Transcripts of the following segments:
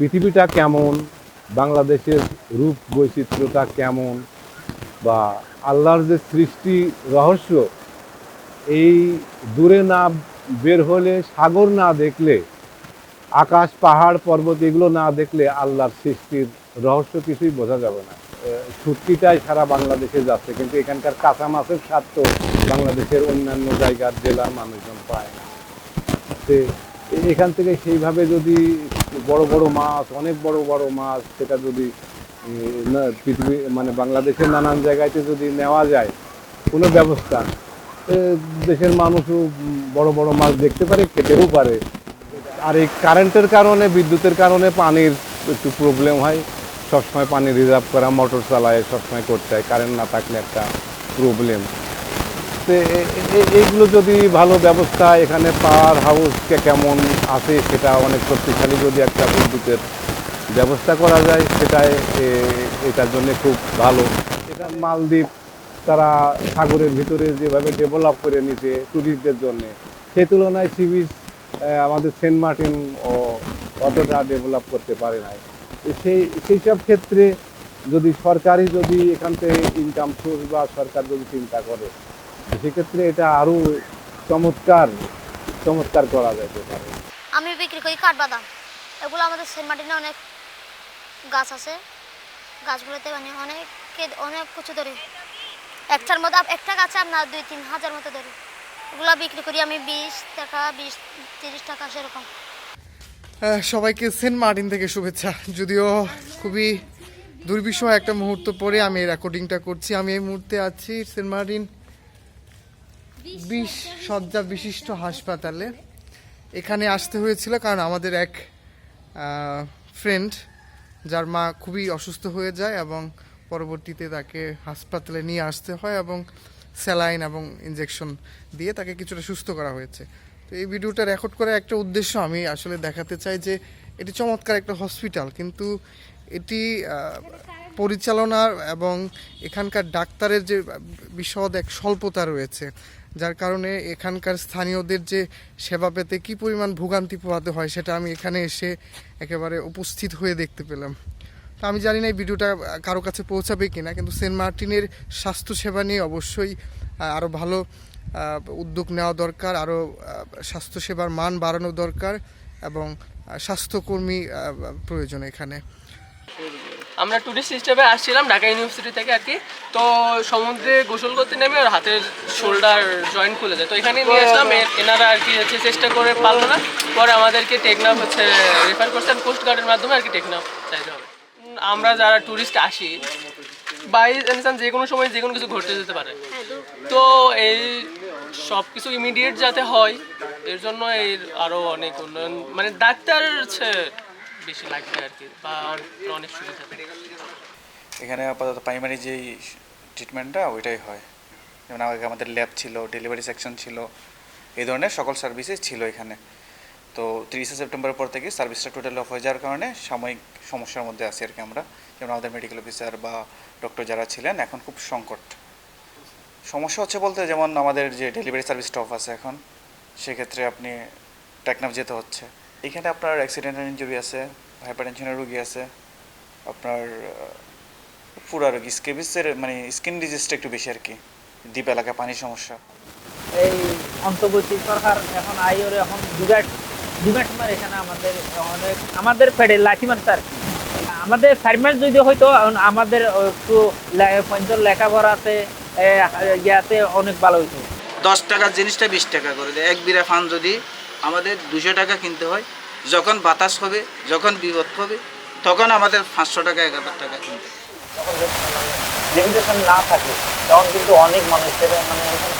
পৃথিবীটা কেমন? বাংলাদেশের রূপ বৈচিত্র্যটা কেমন? বা আল্লাহর যে সৃষ্টি রহস্য, এই দূরে না বের হলে, সাগর না দেখলে, আকাশ, পাহাড়, পর্বত এগুলো না দেখলে আল্লাহর সৃষ্টির রহস্য কিছুই বোঝা যাবে না। সত্যিটাই সারা বাংলাদেশে যাচ্ছে, কিন্তু এখানকার কাঁচা মাছের স্বাদ তো বাংলাদেশের অন্যান্য জায়গার জেলার মানুষজন পায় না। এখান থেকে সেইভাবে যদি বড় বড় মাছ, অনেক বড় বড় মাছ, সেটা যদি পৃথিবী মানে বাংলাদেশের নানান জায়গাতে যদি নেওয়া যায়, কোনো ব্যবস্থা দেশের মানুষও বড় বড় মাছ দেখতে পারে, খেতেও পারে। আর এই কারেন্টের কারণে, বিদ্যুতের কারণে পানির একটু প্রবলেম হয়। সবসময় পানি রিজার্ভ করা মোটর চালায়, সবসময় করতে হয়। কারেন্ট না থাকলে একটা প্রবলেম তো এইগুলো যদি ভালো ব্যবস্থা এখানে পাওয়ার হাউস কেমন আছে সেটা অনেক শক্তিশালী যদি একটা বিদ্যুতের ব্যবস্থা করা যায়, সেটাই এটার জন্য খুব ভালো। এটা মালদ্বীপ তারা সাগরের ভিতরে যেভাবে ডেভেলপ করে নিছে ট্যুরিস্টদের জন্য, সে তুলনায় সি আমাদের সেন্ট মার্টিন ও অতটা ডেভেলপ করতে পারে নাই। সেই সেই সব ক্ষেত্রে যদি সরকারি যদি এখান থেকে ইনকাম সোর্স বা সরকার যদি চিন্তা করে সেক্ষেত্রে এটা আরও চমৎকার চমৎকার করা যেতে পারে আমি বিক্রি করি কাঠবাদাম। এগুলো আমাদের সেন্ট মার্টিনে অনেক গাছ আছে। গাছগুলোতে মানে অনেক অনেক কিছু ধরে। একটার মধ্যে একটা গাছে আপনার দুই তিন হাজার মতো ধরে। ওগুলো বিক্রি করি আমি বিশ টাকা বিশ তিরিশ টাকা সেরকম। সবাইকে সেন্ট মার্টিন থেকে শুভেচ্ছা। যদিও খুবই দুর্বিষহ একটা মুহূর্ত পরে আমি এই রেকর্ডিংটা করছি। আমি এই মুহূর্তে আছি সেন্ট মার্টিন বিশ শয্যা বিশিষ্ট হাসপাতালে। এখানে আসতে হয়েছিল কারণ আমাদের এক ফ্রেন্ড যার মা খুবই অসুস্থ হয়ে যায় এবং পরবর্তীতে তাকে হাসপাতালে নিয়ে আসতে হয় এবং স্যালাইন এবং ইনজেকশন দিয়ে তাকে কিছুটা সুস্থ করা হয়েছে। তো এই ভিডিওটা রেকর্ড করার একটা উদ্দেশ্য আমি আসলে দেখাতে চাই যে এটি চমৎকার একটা হসপিটাল কিন্তু এটি পরিচালনার এবং এখানকার ডাক্তারের যে বিশদ এক স্বল্পতা রয়েছে যার কারণে এখানকার স্থানীয়দের যে সেবা পেতে কি পরিমাণ ভোগান্তি পোহাতে হয় সেটা আমি এখানে এসে একেবারে উপস্থিত হয়ে দেখতে পেলাম। তো আমি জানি না এই ভিডিওটা কারও কাছে পৌঁছাবে কিনা, কিন্তু সেন্ট মার্টিনের স্বাস্থ্যসেবা নিয়ে অবশ্যই আরও ভালো উদ্যোগ নেওয়া দরকার আরও স্বাস্থ্যসেবার মান বাড়ানো দরকার এবং স্বাস্থ্যকর্মী প্রয়োজন এখানে। আমরা টুরিস্ট হিসেবে আসছিলাম ঢাকা ইউনিভার্সিটি থেকে আর কি। তো সমুদ্রে গোসল করতে নেমে ওর হাতের শোল্ডার জয়েন্ট খুলে যায় তো এখানে নিয়ে আসলাম এনারা আর কি হচ্ছে চেষ্টা করে পারল না। পরে আমাদেরকে টেকনাফ হচ্ছে রেফার করছেন কোস্ট গার্ডের মাধ্যমে আর কি টেকনাফ চাইতে হবে। আমরা যারা টুরিস্ট আসি বাই চান্স যে কোনো সময় যে কোনো কিছু ঘটতে যেতে পারে। তো এই সব কিছু ইমিডিয়েট যাতে হয় এর জন্য এর আরও অনেক উন্নয়ন মানে ডাক্তার হচ্ছে বেশি লাগবে আর কি, বা অনেক সুবিধা এখানে আপাতত প্রাইমারি যেই ট্রিটমেন্টটা ওইটাই হয়। যেমন আগে আমাদের ল্যাব ছিল ডেলিভারি সেকশন ছিল, এই ধরনের সকল সার্ভিসেস ছিল এখানে। তো তিরিশে সেপ্টেম্বরের পর থেকে সার্ভিসটা টোটাল অফ হয়ে যাওয়ার কারণে সাময়িক সমস্যার মধ্যে আছি আর কি আমরা। যেমন আমাদের মেডিকেল অফিসার বা ডক্টর যারা ছিলেন, এখন খুব সংকট। সমস্যা হচ্ছে বলতে যেমন আমাদের যে ডেলিভারি সার্ভিসটা অফ আছে এখন, সেক্ষেত্রে আপনি টেকনাফ যেতে হচ্ছে। এখানে আপনার অ্যাক্সিডেন্টাল ইঞ্জুরি আছে হাইপারটেনশনের রোগী আছে আপনার পুরা রোগী স্কেবিসের মানে স্কিন ডিজিজটা একটু বেশি আর কি দ্বীপ এলাকা পানির সমস্যা। এই অন্তর্বর্তী সরকার এখন আইওর এখন ডিভাইড ডিভাইড মার এখানে আমাদের অনেক আমাদের ফেডে লাঠি মারছে আর। আমাদের ফার্মার যদি হয়তো আমাদের একটু লে- পঞ্চল লেখাপড়াতে এ, ইয়াতে অনেক ভালো হইতো। দশ টাকার জিনিসটা বিশ টাকা করে দেয়। এক বিরা ফান যদি আমাদের দুশো টাকা কিনতে হয়। যখন বাতাস হবে, যখন বিপদ হবে, তখন আমাদের পাঁচশো টাকা, এক হাজার টাকা কিনতে না থাকে, তখন কিন্তু অনেক মানে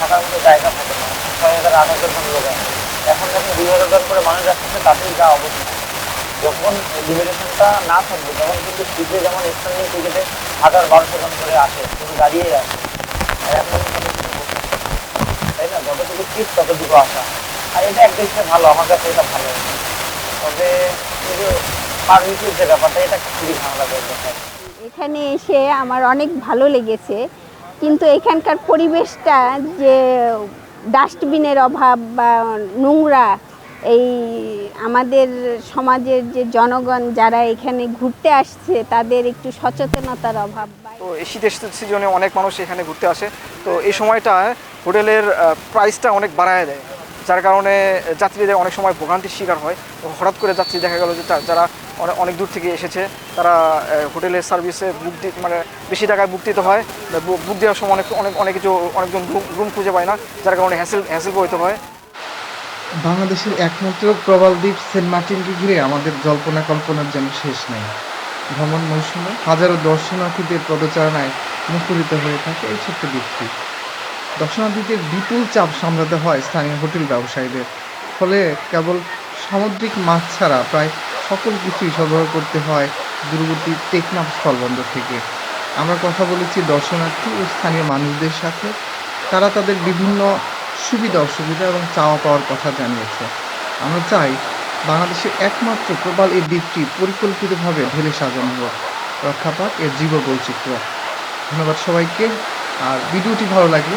থাকার জায়গা থাকে না। হাজার। এখন যখন করে মানুষ তাতেই যা যখন না থাকবে, তখন কিন্তু যেমন হাজার, বারোশো জন করে আসে আসে। তাই না? যতটুকু শীত ততটুকু আসা আর এটা একদিকে ভালো আমার কাছে এটা ভালো। তবে পারমিটির যে ব্যাপারটা এটা খুবই ভালো লাগে এখানে এসে আমার অনেক ভালো লেগেছে কিন্তু এখানকার পরিবেশটা যে ডাস্টবিনের অভাব বা নোংরা এই আমাদের সমাজের যে জনগণ যারা এখানে ঘুরতে আসছে তাদের একটু সচেতনতার অভাব বা তো এই শীতের সিজনে অনেক মানুষ এখানে ঘুরতে আসে। তো এই সময়টা হোটেলের প্রাইসটা অনেক বাড়ায় দেয়। যার কারণে যাত্রীদের অনেক সময় ভোগান্তির শিকার হয়। হঠাৎ করে যাত্রী দেখা গেল যে যারা অনেক দূর থেকে এসেছে, তারা হোটেলের সার্ভিসে বুক মানে বেশি টাকায় বুক দিতে হয়। বুক দেওয়ার সময় অনেক অনেক অনেক কিছু, অনেকজন রুম রুম খুঁজে পায় না, যার কারণে হ্যাসেল হ্যাসেল করতে হয়। বাংলাদেশের একমাত্র প্রবাল দ্বীপ সেন্ট মার্টিনকে ঘিরে আমাদের জল্পনা কল্পনার যেন শেষ নেই। ভ্রমণ মৌসুমে হাজারো দর্শনার্থীদের পদচারণায় মুখরিত হয়ে থাকে এই ছোট্ট দ্বীপটি। দর্শনার্থীদের বিপুল চাপ সামলাতে হয় স্থানীয় হোটেল ব্যবসায়ীদের। ফলে কেবল সামুদ্রিক মাছ ছাড়া প্রায় সকল কিছুই সরবরাহ করতে হয় দূরবর্তী টেকনাফ স্থলবন্দর থেকে। আমরা কথা বলেছি দর্শনার্থী ও স্থানীয় মানুষদের সাথে। তারা তাদের বিভিন্ন সুবিধা, অসুবিধা এবং চাওয়া পাওয়ার কথা জানিয়েছে। আমরা চাই বাংলাদেশের একমাত্র প্রবাল এই দ্বীপটি পরিকল্পিতভাবে ঢেলে সাজানো হোক। রক্ষা পাক এর জীববৈচিত্র্য। ধন্যবাদ সবাইকে। আর ভিডিওটি ভালো লাগলে